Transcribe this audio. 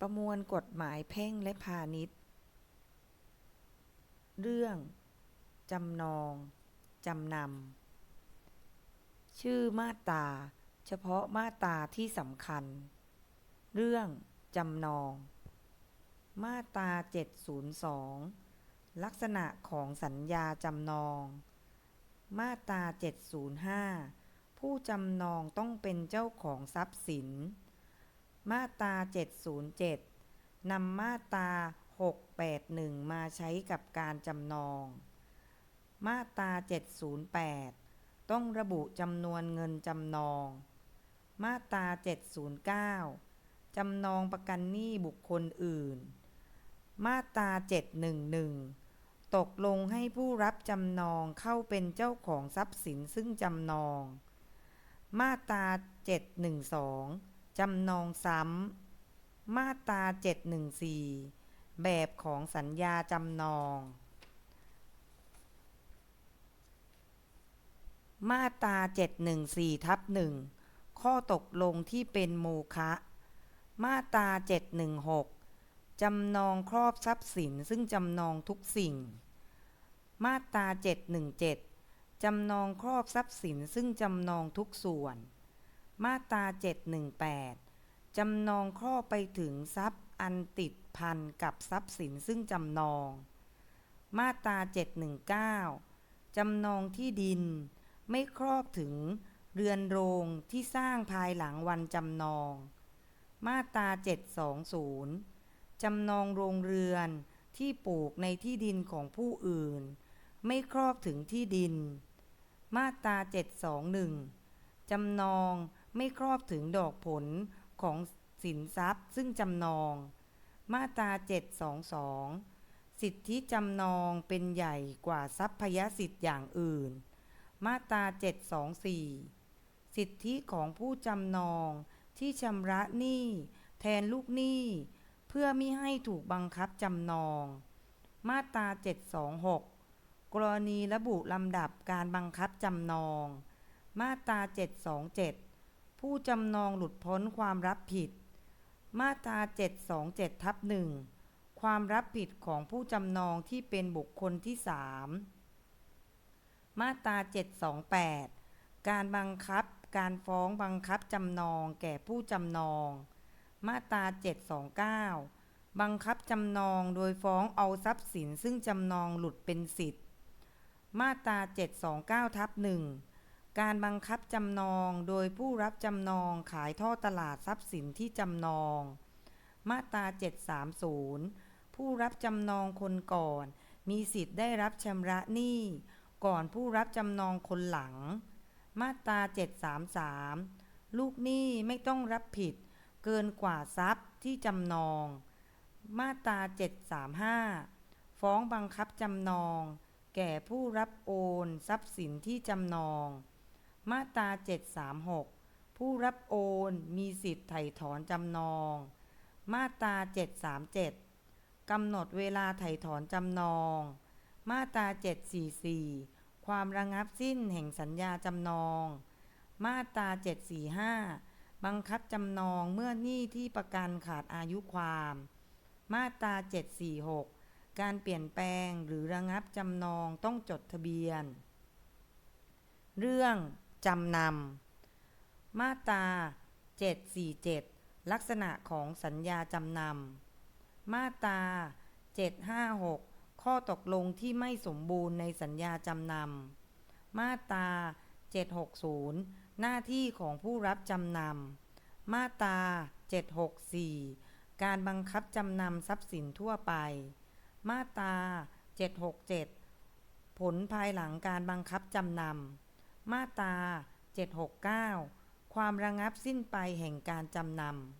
ประมวลกฎหมายแพ่งและพาณิชย์ เรื่อง จำนอง จำนำ ชื่อมาตราเฉพาะมาตราที่สำคัญ เรื่อง จำนอง มาตรา 702 ลักษณะของสัญญาจำนอง มาตรา 705 ผู้จำนองต้องเป็นเจ้าของทรัพย์สิน มาตรา 707 นำมาตรา 681 มาใช้กับการจำนอง มาตรา 708 ต้องระบุจำนวนเงินจำนอง มาตรา 709 จำนองประกันหนี้บุคคลอื่น มาตรา 711 ตกลงให้ผู้รับจำนองเข้าเป็นเจ้าของทรัพย์สินซึ่งจำนอง มาตรา 712 จำนองซ้ำ มาตรา714 แบบของสัญญาจำนอง มาตรา714ทับ1ข้อตกลงที่เป็นโมฆะ มาตรา716 จำนองครอบทรัพย์สินซึ่งจำนองทุกสิ่ง มาตรา717 จำนองครอบทรัพย์สินซึ่งจำนองทุกส่วน มาตรา718 จำนองครอบไปถึงทรัพย์อันติดพันกับทรัพย์สินซึ่งจำนอง มาตรา719 จำนองที่ดิน ไม่ครอบถึงเรือนโรงที่สร้างภายหลังวันจำนอง มาตรา720 จำนองโรงเรือนที่ปลูกในที่ดินของผู้อื่น ไม่ครอบถึงที่ดิน มาตรา721 จำนอง ไม่ครอบถึงดอกผลของสินทรัพย์ซึ่งจำนอง มาตรา722 สิทธิจำนองเป็นใหญ่กว่าทรัพยสิทธิ์อย่างอื่น มาตรา724 สิทธิของผู้จำนองที่ชำระหนี้แทนลูกหนี้ เพื่อมิให้ถูกบังคับจำนอง มาตรา726 กรณีระบุลำดับการบังคับจำนอง มาตรา727 ผู้จำนองหลุดพ้นความรับผิด มาตรา 727ทับหนึ่งความรับผิดของผู้จำนองที่เป็นบุคคลที่สามมาตรา 728 การบังคับการฟ้องบังคับจำนองแก่ผู้จำนอง มาตรา 729 บังคับจำนองโดยฟ้องเอาทรัพย์สินซึ่งจำนองหลุดเป็นสิทธิ์ มาตรา 729ทับหนึ่ง การบังคับจำนองโดยผู้รับจำนองขายท่อตลาดทรัพย์สินที่จำนอง มาตรา 730 ผู้รับจำนองคนก่อน มีสิทธิ์ได้รับชำระหนี้ก่อนผู้รับจำนองคนหลัง มาตรา 733 ลูกหนี้ไม่ต้องรับผิด เกินกว่าทรัพย์ที่จำนอง มาตรา 735 ฟ้องบังคับจำนอง แก่ผู้รับโอน ทรัพย์สินที่จำนอง มาตรา 736 ผู้รับโอนมีสิทธิ์ไถ่ถอนจำนอง มาตรา 737 กำหนดเวลาไถ่ถอนจำนอง มาตรา 744 ความระงับสิ้นแห่งสัญญาจำนอง มาตรา 745 บังคับจำนองเมื่อหนี้ที่ประกันขาดอายุความ มาตรา 746 การเปลี่ยนแปลงหรือระงับจำนองต้องจดทะเบียน เรื่อง จำนำ มาตรา 747 ลักษณะของสัญญาจำนำ มาตรา 756 ข้อตกลงที่ไม่สมบูรณ์ในสัญญาจำนำ มาตรา 760 หน้าที่ของผู้รับจำนำ มาตรา 764 การบังคับจำนำทรัพย์สินทั่วไป มาตรา 767 ผลภายหลังการบังคับจำนำ มาตรา769 ความระงับสิ้นไปแห่งการจำนำ